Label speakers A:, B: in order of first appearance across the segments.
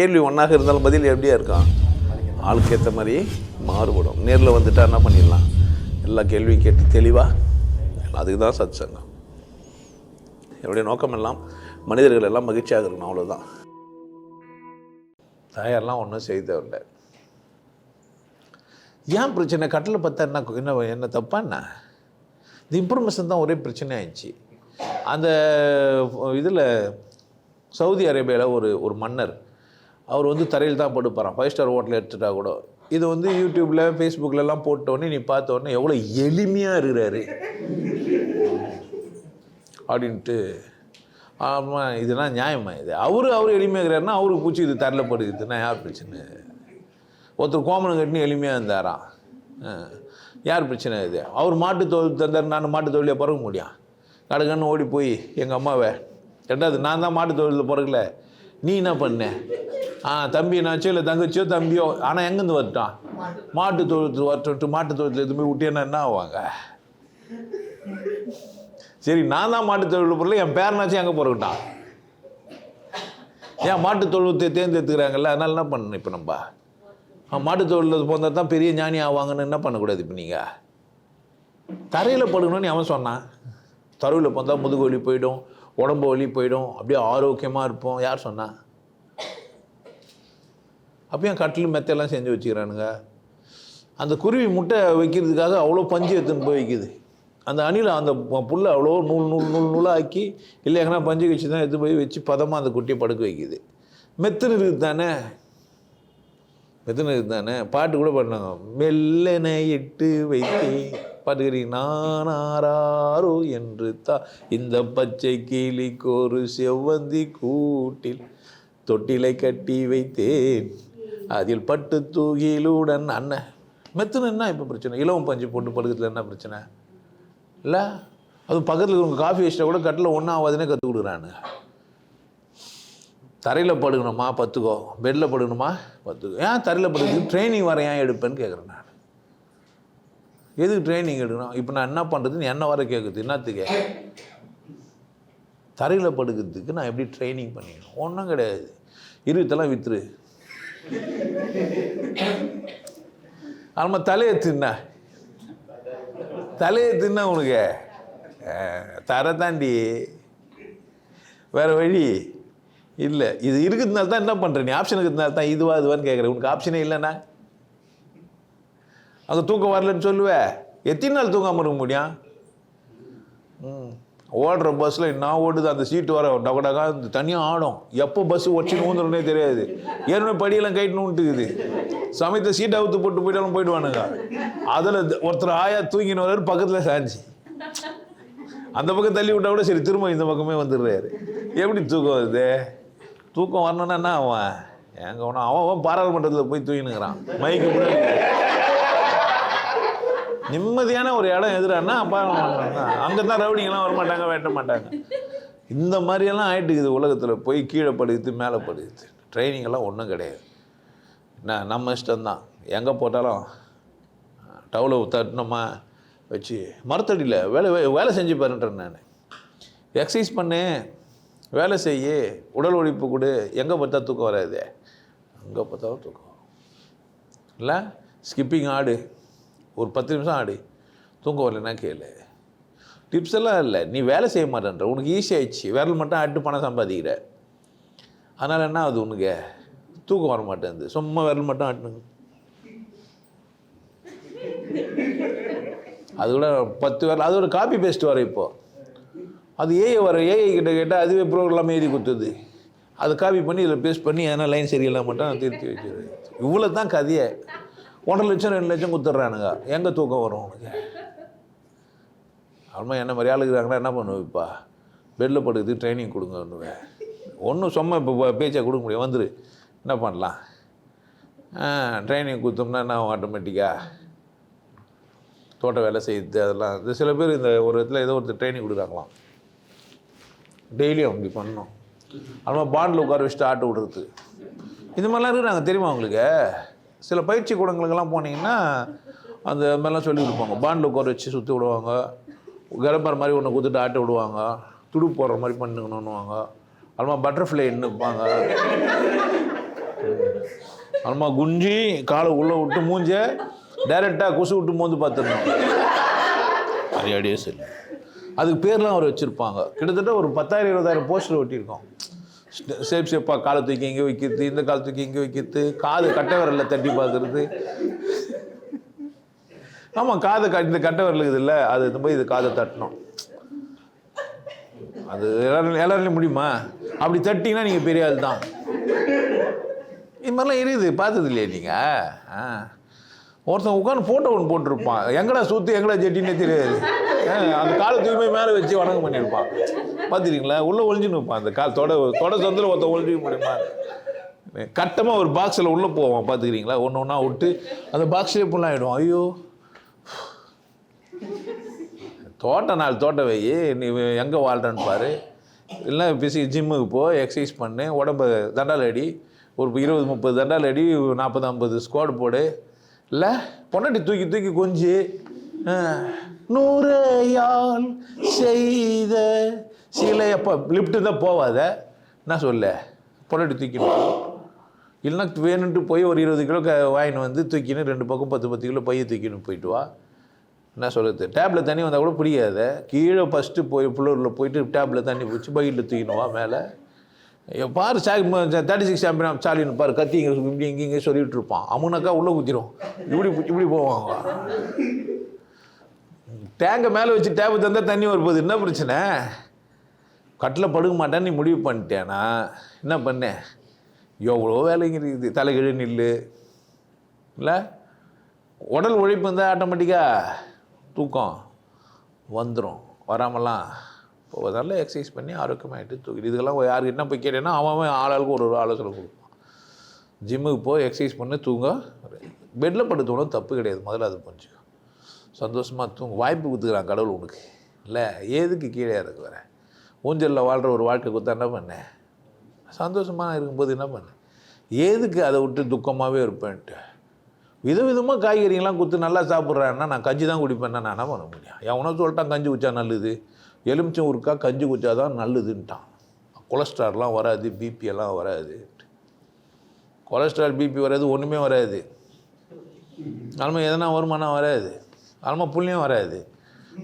A: கேள்வி ஒன்றாக இருந்தாலும் பதில் எப்படியா இருக்கான் ஆளுக்கு ஏற்ற மாதிரி மாறுபடும். நேரில் வந்துட்டா என்ன பண்ணிடலாம்? எல்லா கேள்வியும் கேட்டு தெளிவாக அதுக்கு தான் சத் சங்கம் என்னுடைய நோக்கம் எல்லாம் மனிதர்கள் எல்லாம் மகிழ்ச்சியாக இருக்கணும் அவ்வளோதான் தாயாரெலாம் ஒன்றும் செய்ய தேவையில்லை. ஏன் பிரச்சனை? கட்டில் பார்த்தா என்ன என்ன என்ன தப்பா என்ன? இந்த இம்ப்ரூமேஷன் தான் ஒரே பிரச்சனை ஆயிடுச்சு அந்த இதில் சவுதி அரேபியாவில் ஒரு ஒரு மன்னர் அவர் வந்து தரையில் தான் படுப்பாராம். ஃபைவ் ஸ்டார் ஹோட்டல் எடுத்துட்டா கூட. இது வந்து யூடியூப்பில் ஃபேஸ்புக்கிலலாம் போட்டோடனே நீ பார்த்த உடனே எவ்வளோ எளிமையாக இருக்கிறாரு. அப்படின்ட்டு ஆமாம் இதெல்லாம் நியாயமா இது? அவர் அவர் எளிமையாக இருக்கிறாருன்னா அவருக்கு பூச்சி இது தரலப்படுதுன்னா யார் பிரச்சனை? ஒருத்தர் கோமனம் கட்டினு எளிமையாக இருந்தாராம். யார் பிரச்சனை இது? அவர் மாட்டு தொழில் தந்தார் நான் மாட்டு தொழிலே பிறக்க முடியும். கடகன்னு ஓடி போய் எங்கள் அம்மாவை ரெண்டாவது நான் தான் மாட்டு தொழிலில் பிறக்கல? நீ என்ன பண்ண? ஆ தம்பி என்னாச்சோ இல்லை தங்கச்சியோ தம்பியோ ஆனால் எங்கேருந்து வரட்டான் மாட்டு தொழில் வரட்டு மாட்டு தொழில் எதுவுமே விட்டேன்னா என்ன ஆவாங்க? சரி நான் தான் மாட்டு தொழில் பொருள் என் பேரனாச்சும் எங்கே பிறக்கட்டான் ஏன் மாட்டு தொழுவத்தை தேர்ந்தெடுத்துக்கிறாங்கல்ல அதனால என்ன பண்ணணும் இப்போ நம்ம? ஆ, மாட்டு தொழில் போந்தால் தான் பெரிய ஞானி ஆவாங்கன்னு என்ன பண்ணக்கூடாது இப்போ நீங்கள் தரையில் படுக்கணும்னு அவன் சொன்னான். தருவில் போந்தா முதுகு வலி போயிடும் உடம்பு வலி போயிடும் அப்படியே ஆரோக்கியமாக இருப்போம் யார் சொன்னா? அப்பயும் கட்டில் மெத்தையெல்லாம் செஞ்சு வச்சுக்கிறானுங்க. அந்த குருவி முட்டை வைக்கிறதுக்காக அவ்வளோ பஞ்சு எடுத்துன்னு போய் வைக்குது. அந்த அணில் அந்த புல்லை அவ்வளோ நூல் நூல் நூல் நூலாக ஆக்கி இல்லை எங்கன்னா பஞ்சு வச்சு தான் எடுத்து போய் வச்சு பதமாக அந்த குட்டியை படுக்க வைக்குது. மெத்துன்னு இருக்குது தானே? மெத்துன்னு இருக்குது தானே? பாட்டு கூட பாடினாங்க. மெல்லனை இட்டு வைத்து பாட்டுக்கிறீங்க நானாரோ என்று தா இந்த பச்சை கிளிக்கொரு செவ்வந்தி கூட்டில் தொட்டிலை கட்டி வைத்தேன். அதில் பட்டு தூகிலுடன் அண்ணன் மெத்துன்னு என்ன இப்போ பிரச்சனை? இலவம் பஞ்சு போட்டு படுக்கிறதுல என்ன பிரச்சனை? இல்லை? அது பக்கத்தில் இருக்கிறவங்க காஃபி வச்சிட்டா கூட கட்டில் ஒன்றா ஆகாதுன்னே கற்றுக் கொடுக்குறானு தரையில் படுக்கணுமா? பத்துக்கோ. பெட்டில் படுக்கணுமா? பத்துக்கோ. ஏன் தரையில் படுக்கிறது? ட்ரைனிங் வர ஏன் எடுப்பேன்னு கேட்குறேன் நான். எதுக்கு ட்ரைனிங் எடுக்கணும்? இப்போ நான் என்ன பண்ணுறதுன்னு என்ன வர கேட்குது என்னத்துக்கு? தரையில் படுக்கிறதுக்கு நான் எப்படி ட்ரைனிங் பண்ணிக்கணும்? ஒன்றும் கிடையாது. இருபத்தெல்லாம் வித்துரு. ஆமாம் தலையை தின்ன. தலையை தின்ன உனக்கு. தர தரை தாண்டி வேறு வழி இல்லை. இது இருக்கிறதுனால தான் என்ன பண்ணுற நீ ஆப்ஷன் இருக்கிறதுனால தான் இதுவா இதுவான்னு கேட்குறேன் உனக்கு ஆப்ஷனே இல்லைண்ணா அங்கே தூக்கம் வரலன்னு சொல்லுவேன் எத்தனை நாள் தூங்காமல் இருக்க முடியும்? ஓடுற பஸ்ஸில் என்ன ஓடுது அந்த சீட்டு வர டக டகா தனியாக ஆடும். எப்போ பஸ் ஒச்சின்னு ஊந்துறனே தெரியாது. ஏற்கனவே படியெல்லாம் கைட்டுன்னு விட்டுக்குது சமயத்தை சீட்டை அவுத்து போட்டு போயிட்டாலும் போயிடுவானுங்க. அதில் ஒருத்தர் ஆயா தூங்கின்னு வர்றாரு பக்கத்தில் சாஞ்சி. அந்த பக்கம் தள்ளி விட்டா கூட சரி திரும்ப இந்த பக்கமே வந்துடுறாரு. எப்படி தூக்கம் வருது? தூக்கம் வரணும்னா என்ன அவன் எங்கே அவன் அவன் அவன் பாராளுமன்றத்தில் போய் தூங்கினுங்கிறான் மைக்கு முன்னாடி. நிம்மதியான ஒரு இடம் எதிரானா அங்கே தான் ரவுடிங்கெல்லாம் வரமாட்டாங்க வெட்ட மாட்டாங்க இந்த மாதிரியெல்லாம் ஆயிட்டுக்குது உலகத்தில். போய் கீழே படுகுது மேலே படுக்குது ட்ரைனிங் எல்லாம் ஒன்றும் கிடையாது. என்ன நம்ம இஷ்டம்தான். எங்கே போட்டாலும் டவுலை தட்டினோமா வச்சு மரத்தடியில் வேலை வேலை செஞ்சு பாருன்றேன் நான். எக்ஸசைஸ் பண்ணு வேலை செய்ய உடல் உழைப்பு கொடு. எங்கே பார்த்தா தூக்கம் வராது. அங்கே பார்த்தாலும் தூக்கம் இல்லை? ஸ்கிப்பிங் ஆடு. ஒரு பத்து நிமிஷம் ஆடி. தூங்க வரலன்னா கேளு. டிப்ஸ் எல்லாம் இல்லை. நீ வேலை செய்ய மாட்டேன்ற. உனக்கு ஈஸியாகிடுச்சு விரல் மட்டும் ஆட்டு பணம் சம்பாதிக்கிற. அதனால் என்ன ஆகுது உனக்கு? தூக்கம் வர மாட்டேங்குது. சும்மா விரல் மட்டும் ஆட்டுனுங்க அது கூட பத்து விரல். அது ஒரு காப்பி பேஸ்ட் வர இப்போது அது ஏஐ வர ஏஐ கிட்ட கேட்டால் அதுவே ப்ரோக்ராம் எழுதி கொடுத்தது. அதை காப்பி பண்ணி இதில் பேஸ்ட் பண்ணி எதனா லைன் சரியில்லாம மட்டும் திருத்தி வச்சுருவேன். இவ்வளோ தான் கதையை. ஒன்றரை லட்சம் ரெண்டு லட்சம் கொடுத்துட்றானுங்க. எங்கே தூக்கம் வரும் உனக்கு? அப்புறமா என்ன மாதிரி ஆளுக்குறாங்கன்னா என்ன பண்ணுவேன் பெட்டில் படுக்குது ட்ரைனிங் கொடுங்கன்னுவேன் ஒன்றும். சும்மா இப்போ பேச்சை கொடுக்க முடியும் வந்துரு. என்ன பண்ணலாம்? ட்ரைனிங் கொடுத்தோம்னா என்ன ஆட்டோமேட்டிக்காக தோட்ட வேலை செய்து அதெல்லாம். இது சில பேர் இந்த ஒரு இடத்துல ஏதோ ஒருத்தர் ட்ரைனிங் கொடுக்குறாங்களாம். டெய்லியும் அப்படி பண்ணணும். அதுமாதிரி பாண்டில் உட்கார வச்சுட்டு ஆட்டு விடுறது. இந்த மாதிரிலாம் இருக்கிறாங்க தெரியுமா உங்களுக்கு? சில பயிற்சி கூடங்களுக்கெல்லாம் போனீங்கன்னா அந்த மாதிரிலாம் சொல்லி கொடுப்பாங்க பாண்டில் உட்கார வச்சு சுற்றி விடுவாங்க. கிளம்புற மாதிரி ஒன்று கொடுத்துட்டு ஆட்டோ விடுவாங்க. துடு போடுற மாதிரி பண்ணுங்கன்னுவாங்க அதுமாதிரி பட்டர்ஃப்ளை நிற்பாங்க அம்மா குஞ்சி காலை உள்ளே விட்டு மூஞ்ச டைரெக்டாக கொசு விட்டு மோந்து பார்த்துடணும். அடியே சரி அதுக்கு பேர்லாம் அவர் வச்சுருப்பாங்க. கிட்டத்தட்ட ஒரு பத்தாயிரம் இருபதாயிரம் போஸ்டர் ஒட்டியிருக்கோம். ஷேப் ஷேப்பாக காலை தூக்கி இங்கே வைக்கிறது இந்த காலை தூக்கி இங்கே வைக்கிறது காது கட்டை விரலில் தட்டி பார்க்குறது. ஆமாம் காது க இந்த கட்டை விரல் இருக்குதுல்ல அது இந்த போய் இது காதை தட்டணும். அது எல்லாரும் எல்லாருலையும் முடியுமா? அப்படி தட்டிங்கன்னா நீங்கள் பெரிய ஆள் தான் இது மாதிரிலாம் இருக்குது பார்த்தது இல்லையா நீங்கள் ஆ. ஒருத்தன் உட்காந்து ஃபோட்டோ ஒன்று போட்டிருப்பான். எங்கடா சுற்றி எங்கடா ஜெட்டினே தெரியாது. அந்த காலை தூய்மை மேலே வச்சு வணக்கம் பண்ணியிருப்பான். பார்த்துருக்கீங்களா உள்ளே ஒளிஞ்சுன்னு இருப்பான் அந்த கால். தொட தொட சொந்தத்தில் ஒருத்தன் ஒழிஞ்சிக்க முடியுமா? கட்டமாக ஒரு பாக்ஸில் உள்ளே போவான். பார்த்துக்கிறீங்களா? ஒன்று ஒன்றா விட்டு அந்த பாக்ஸ்லேயே ஃபுல்லாக ஆகிடும் ஐயோ. தோட்டம் நாலு தோட்டம் வை. நீ எங்கே வாழ்கிறன்னு பாரு. இல்லை பிசி ஜிம்முக்கு போ எக்ஸசைஸ் பண்ணு. உடம்பு தண்டால் அடி. ஒரு இருபது முப்பது தண்டால் அடி நாற்பது ஐம்பது ஸ்குவாட் போடு. இல்லை பொண்டாட்டி தூக்கி தூக்கி கொஞ்சி நூறையால் செய்த சிலை. அப்போ லிஃப்ட்டு தான் போவாத. என்ன சொல்ல? பொண்டாட்டி தூக்கிட்டு இல்லைன்னா வேணுன்ட்டு போய் ஒரு இருபது கிலோ க வாங்கின்னு வந்து தூக்கின்னு ரெண்டு பக்கம் பத்து பத்து கிலோ பைய தூக்கின்னு போயிட்டு வா. என்ன சொல்கிறது டேப்பில் தண்ணி வந்தால் கூட புரியாத கீழே ஃபஸ்ட்டு போய் ஃப்ளோரில் போயிட்டு டேப்பில் தண்ணி பிடிச்சி பையில் தூக்கினுவா மேலே. பாரு சாக் தேர்ட்டி சிக்ஸ் சாம்பியன் சாலின்னு பாரு கத்தி இங்கே இப்படி இங்கே இங்கே சொல்லிட்டு இருப்பான். அமுனாக்கா உள்ளே குத்திரும். இப்படி இப்படி போவாங்க டேங்கை மேலே வச்சு டேப்பு தந்தால் தண்ணி வரும்போது என்ன பிரச்சனை? கட்டில் படுக்க மாட்டேன்னு நீ முடிவு பண்ணிட்டேனா? என்ன பண்ணேன் எவ்வளோ வேலைங்க இருக்குது. தலைகீழ நில்லு. இல்லை? உடல் உழைப்பு இருந்தால் ஆட்டோமேட்டிக்காக தூக்கம் வந்துடும் வராமலாம் இப்போ நல்லா எக்ஸசைஸ் பண்ணி ஆரோக்கியமாகிட்டு தூக்கி இதுக்கெல்லாம் யாருக்கு என்ன போய் கேட்டேன்னா அவன் அவன் ஆளாளுக்கு ஒரு ஒரு ஆலோசனை கொடுப்பான். ஜிம்முக்கு போய் எக்ஸசைஸ் பண்ணி தூங்க. பெட்டில் படுத்தோணும் தப்பு கிடையாது. முதல்ல அது புரிஞ்சுக்கோ. சந்தோஷமாக தூங்க. வாய்ப்பு கொடுத்துக்கிறான் கடவுள் உனக்கு. இல்லை ஏதுக்கு கீழே இறக்கு வர? ஊஞ்சலில் வாழ்கிற ஒரு வாழ்க்கை கொடுத்தா என்ன பண்ணேன் சந்தோஷமாக இருக்கும்போது என்ன பண்ணேன் ஏதுக்கு அதை விட்டு துக்கமாகவே இருப்பேன்ட்டு? விதவிதமாக காய்கறிங்கெல்லாம் கொடுத்து நல்லா சாப்பிட்றேன்னா நான் கஞ்சி தான் குடிப்பேன்னா நான் என்ன பண்ண முடியும்? எவனோ சொல்லிட்டான் கஞ்சி குச்சா நல்லது. எலுமிச்சம் ஊருக்கா கஞ்சி குச்சா தான் நல்லதுன்ட்டான். கொலஸ்ட்ரால்லாம் வராது பிபியெல்லாம் வராது. கொலஸ்ட்ரால் பிபி வராது ஒன்றுமே வராது. அதுமாதிரி எதனா வருமானா வராது. நாலுமா புள்ளியும் வராது.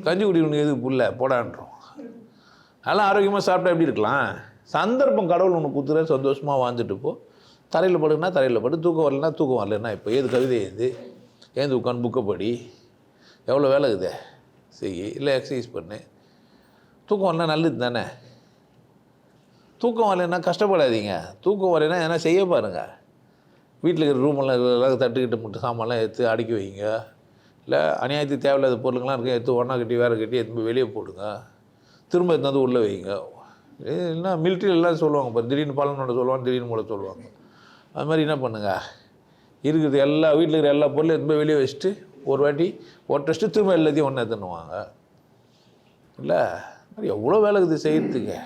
A: கஞ்சி குடிக்கணும் எதுக்கு புள்ள போடான்றோம். நல்லா ஆரோக்கியமாக சாப்பிட்டா எப்படி இருக்கலாம்? சந்தர்ப்பம் கடவுள் ஒன்று கொடுத்துற சந்தோஷமாக வாழ்ந்துட்டு போ. தரையில் படுனா தரையில் படு தூக்கம் வரலன்னா தூக்கம் வரலன்னா இப்போ ஏது கவிதை ஏது ஏந்து உட்காந்து புக்கை படி. எவ்வளோ வேலை இருக்குது? செய் இல்லை எக்ஸசைஸ் பண்ணு. தூக்கம் வரலாம் நல்லது தானே? தூக்கம் வரலைன்னா கஷ்டப்படாதீங்க. தூக்கம் வரலைன்னா எதனா செய்ய பாருங்கள் வீட்டில் இருக்கிற ரூமெல்லாம் எல்லாம் தட்டுக்கிட்டு மட்டும் சாமான்லாம் எடுத்து அடுக்கி வைங்க. இல்லை அநியாயத்துக்கு தேவையில்லாத பொருளுங்களாம் இருக்குது எடுத்து ஒன்றா கட்டி வேறு கட்டி எடுத்து போய் வெளியே போடுங்க. திரும்ப எடுத்து வந்து உள்ளே வைங்க. இல்லைன்னா மிலிட்ரியிலலாம் சொல்லுவாங்க இப்போ திடீர்னு பலனோட சொல்லுவாங்க திடீர்னு மூட சொல்லுவாங்க. அது மாதிரி என்ன பண்ணுங்கள் இருக்கிறது எல்லா வீட்டில் இருக்கிற எல்லா பொருளும் எடுத்து போய் வெளியே வச்சுட்டு ஒரு வாட்டி ஒரு டெஸ்ட்டு திரும்ப எல்லாத்தையும் ஒன்று எடுத்துன்னுவாங்க இல்லை? எவ்வளோ வேலை இது செய்கிறதுக்கு?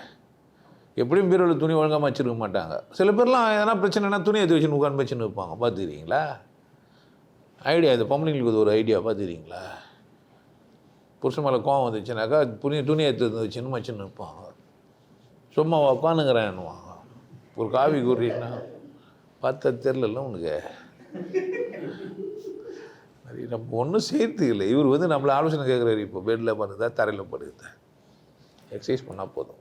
A: எப்படியும் பீரோவில் துணி ஒழுங்காம வச்சுருக்க மாட்டாங்க. சில பேர்லாம் எதனா பிரச்சனைனா துணி எடுத்து வச்சுன்னு உட்காந்து வச்சுன்னு வைப்பாங்க பார்த்துக்கிறீங்களா? ஐடியா இது. பொம்பளைங்களுக்கு இது ஒரு ஐடியா. பார்த்துக்கிறீங்களா? புருஷன் மேலே கோவம் வந்துச்சுனாக்கா துணி துணி எடுத்து வச்சுன்னு வச்சுன்னு வைப்பாங்க சும்மா உட்காந்துங்கிறேன்னுவாங்க ஒரு காவி கூறினா பார்த்தா தெரிலல உனக்கு. நம்ம ஒன்றும் சேர்த்து இல்லை. இவர் வந்து நம்மளை ஆலோசனை கேட்குறாரு. இப்போ பெட்டில் படுதா தரையில் படுதா எக்ஸசைஸ் பண்ணால் போதும்.